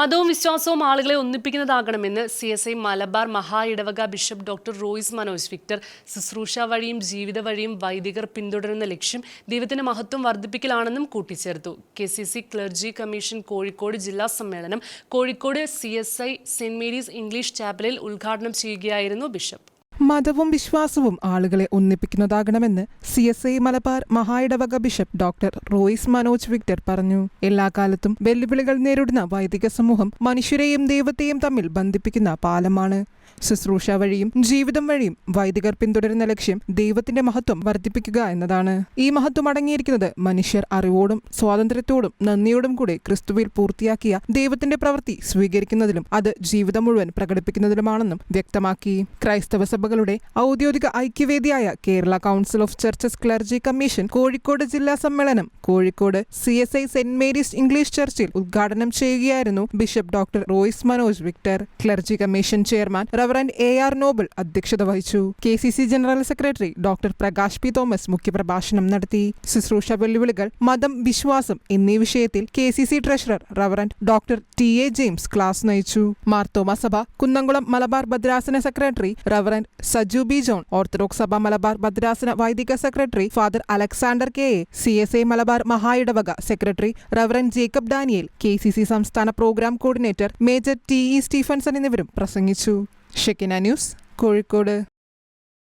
മതവും വിശ്വാസവും ആളുകളെ ഒന്നിപ്പിക്കുന്നതാകണമെന്ന് സി എസ് ഐ മലബാർ മഹാ ഇടവക bishop doctor Royce Manoj Victor ശുശ്രൂഷ വഴിയും ജീവിത വഴിയും വൈദികർ പിന്തുടരുന്ന ലക്ഷ്യം ദൈവത്തിന്റെ മഹത്വം വർദ്ധിപ്പിക്കലാണെന്നും കൂട്ടിച്ചേർത്തു. K C C clergy commission Kozhikode ജില്ലാ സമ്മേളനം Kozhikode C S I saint Mary's English ചാപ്പലിൽ ഉദ്ഘാടനം ചെയ്യുകയായിരുന്നു ബിഷപ്പ്. മതവും വിശ്വാസവും ആളുകളെ ഒന്നിപ്പിക്കുന്നതാകണമെന്ന് C S I Malabar മഹായിടവക bishop doctor Royce Manoj Victor പറഞ്ഞു. എല്ലാ കാലത്തും വെല്ലുവിളികൾ നേരിടുന്ന വൈദിക സമൂഹം മനുഷ്യരെയും ദൈവത്തെയും തമ്മിൽ ബന്ധിപ്പിക്കുന്ന പാലമാണ്. ശുശ്രൂഷ വഴിയും ജീവിതം വഴിയും വൈദികർ പിന്തുടരുന്ന ലക്ഷ്യം ദൈവത്തിന്റെ മഹത്വം വർദ്ധിപ്പിക്കുക എന്നതാണ്. ഈ മഹത്വം അടങ്ങിയിരിക്കുന്നത് മനുഷ്യർ അറിവോടും സ്വാതന്ത്ര്യത്തോടും നന്ദിയോടും കൂടി ക്രിസ്തുവിൽ പൂർത്തിയാക്കിയ ദൈവത്തിന്റെ പ്രവൃത്തി സ്വീകരിക്കുന്നതിലും അത് ജീവിതം മുഴുവൻ പ്രകടിപ്പിക്കുന്നതിലുമാണെന്നും വ്യക്തമാക്കി. ക്രൈസ്തവ സഭകളുടെ ഔദ്യോഗിക ഐക്യവേദിയായ Kerala council of churches clergy commission Kozhikode ജില്ലാ സമ്മേളനം Kozhikode C S I saint Mary's English ചർച്ചിൽ ഉദ്ഘാടനം ചെയ്യുകയായിരുന്നു bishop doctor Royce Manoj Victor. Clergy commission chairman reverend A R Noble അധ്യക്ഷത വഹിച്ചു. K C C general secretary doctor Prakash P Thomas മുഖ്യപ്രഭാഷണം നടത്തി. ശുശ്രൂഷ വെല്ലുവിളികൾ മതം വിശ്വാസം എന്നീ വിഷയത്തിൽ K C C treasurer reverend doctor T A James class നയിച്ചു. മാർത്തോമ സഭ കുന്നംകുളം മലബാർ ഭദ്രാസന secretary reverend Saju B John orthodox സഭ മലബാർ ഭദ്രാസന വൈദിക secretary father Alexander K A C S A Malabar മഹായിടവക secretary reverend Jacob Daniel K C C സംസ്ഥാന programme coordinator major T E Stephenson എന്നിവരും പ്രസംഗിച്ചു. Shekinah news Kozhikode